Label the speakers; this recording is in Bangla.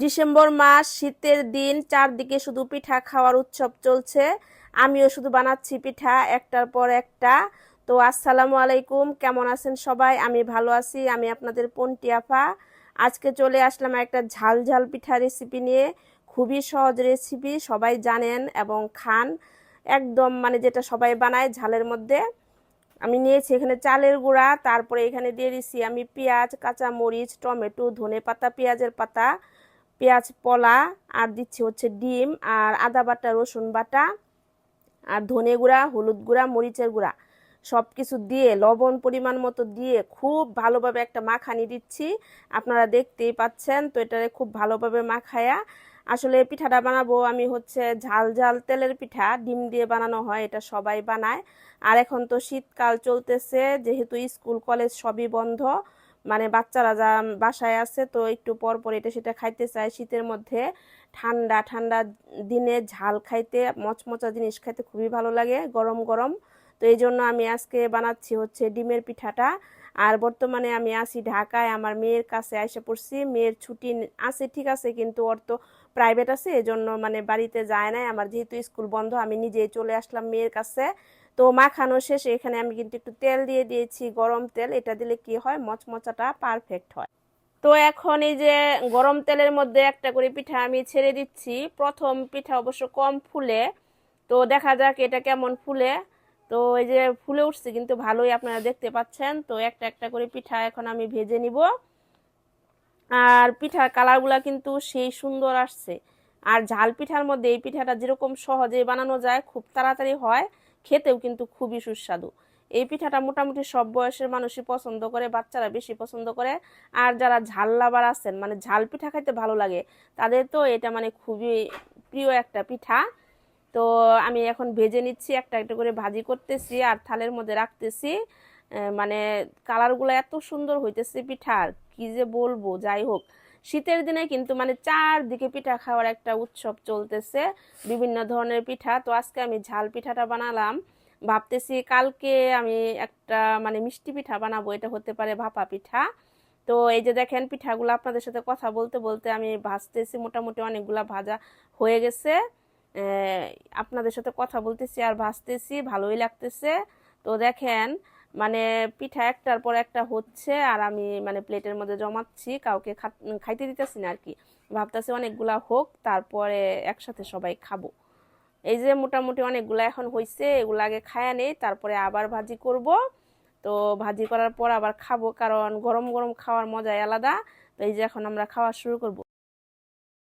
Speaker 1: ডিসেম্বর মাস, শীতের দিন, চারদিকে শুধু পিঠা খাওয়ার উৎসব চলছে। আমিও শুধু বানাচ্ছি পিঠা, একটার পর একটা। তো আসসালামু আলাইকুম, কেমন আছেন সবাই? আমি ভালো আছি, আমি আপনাদের পন্টি আফা আজকে চলে আসলাম একটা ঝাল ঝাল পিঠা রেসিপি নিয়ে। খুবই সহজ রেসিপি সবাই জানেন এবং খান। একদম মানে যেটা সবাই বানায় ঝালের মধ্যে। আমি নিয়েছি এখানে চালের গুঁড়া, তারপরে এখানে দিয়ে দিচ্ছি আমি পেঁয়াজ কাঁচা মরিচ টমেটো ধনে পাতা পেঁয়াজের পাতা। পেঁয়াজ, পলা, আর দিচ্ছি হচ্ছে ডিম আর আদা বাটা, রসুন বাটা আর ধনে গুঁড়া, হলুদ গুঁড়া, মরিচের গুঁড়া। সব কিছু দিয়ে, লবণ পরিমাণ মতো দিয়ে খুব ভালোভাবে একটা মাখানি দিচ্ছি। আপনারা দেখতেই পাচ্ছেন, তো এটারে খুব ভালোভাবে মাখায়া। আসলে পিঠাটা বানাবো আমি হচ্ছে ঝাল ঝাল তেলের পিঠা, ডিম দিয়ে বানানো হয়, এটা সবাই বানায়। আর এখন তো শীতকাল চলতেছে, যেহেতু স্কুল, কলেজ সবই বন্ধ মানে বাচ্চারা যা বাসায় আছে, তো একটু পর পর এটা সেটা খাইতে চায়। শীতের মধ্যে ঠান্ডা ঠান্ডা দিনে ঝাল খাইতে, মচমচা জিনিস খাইতে খুবই ভালো লাগে, গরম গরম। তো এই জন্য আমি আজকে বানাচ্ছি হচ্ছে ডিমের পিঠাটা। আর বর্তমানে আমি আছি ঢাকায়। আমার মেয়ের কাছে এসে পড়ছি। মেয়ের ছুটি আছে, ঠিক আছে, কিন্তু ওর তো প্রাইভেট আছে, এজন্য মানে বাড়িতে যায় নাই। আমার যেহেতু স্কুল বন্ধ, আমি নিজেই চলে আসলাম মেয়ের কাছে। তো মাখানো শেষে, এখানে আমি কিন্তু একটু তেল দিয়ে দিয়েছি, গরম তেল। এটা দিলে কি হয়? মচমচাটা পারফেক্ট হয়। তো এখন এই যে গরম তেলের মধ্যে একটা করে পিঠা আমি ছেড়ে দিচ্ছি। প্রথম পিঠা অবশ্য কম ফুলে। তো দেখা যাক এটা কেমন ফুলে। তো এই যে ফুলে উঠছে, কিন্তু ভালোই আপনারা দেখতে পাচ্ছেন। তো একটা একটা করে পিঠা এখন আমি ভেজে নিব। আর পিঠার কালারগুলা কিন্তু সেই সুন্দর আসছে। আর ঝাল পিঠার মধ্যে এই পিঠাটা যেরকম সহজে বানানো যায়, খুব তাড়াতাড়ি হয়, খেতেও কিন্তু খুবই সুস্বাদু। এই পিঠাটা মোটামুটি সব বয়সের মানুষই পছন্দ করে, বাচ্চারা বেশি পছন্দ করে। আর যারা ঝাল লাভার আছেন মানে ঝাল পিঠা খাইতে ভালো লাগে, তাদের তো এটা মানে খুবই প্রিয় একটা পিঠা। তো আমি এখন ভেজে নিচ্ছি, একটা একটা করে ভাজি করতেছি আর থালের মধ্যে রাখতেছি। মানে কালারগুলো এত সুন্দর হইতেছে পিঠার কি যে বলব, যাই হোক। শীতের দিনে কিন্তু মানে চারদিকে পিঠা খাওয়ার একটা উৎসব চলতেছে, বিভিন্ন ধরনের পিঠা। তো আজকে আমি ঝাল পিঠাটা বানালাম। ভাবতেছি কালকে আমি একটা মানে মিষ্টি পিঠা বানাবো, এটা হতে পারে ভাপা পিঠা। তো এই যে দেখেন পিঠাগুলো, আপনাদের সাথে কথা বলতে বলতে আমি ভাজতেছি, মোটামুটি অনেকগুলা ভাজা হয়ে গেছে। আপনাদের সাথে কথা বলতেছি আর ভাজতেছি ভালোই লাগতেছে। তো দেখেন মানে পিঠা একটার পর একটা হচ্ছে আর আমি মানে প্লেটের মধ্যে জমাচ্ছি, কাউকে খাইতে দিতেছি না আর কি। ভাবতেছি অনেকগুলা হোক, তারপরে একসাথে সবাই খাব। এই যে মোটামুটি অনেকগুলা এখন হয়েছে এগুলো আগে খায়া নেই, তারপরে আবার ভাজি করব। তো ভাজি করার পর আবার খাব, কারণ গরম গরম খাওয়ার মজাই আলাদা। তো এই যে এখন আমরা খাওয়া শুরু করব।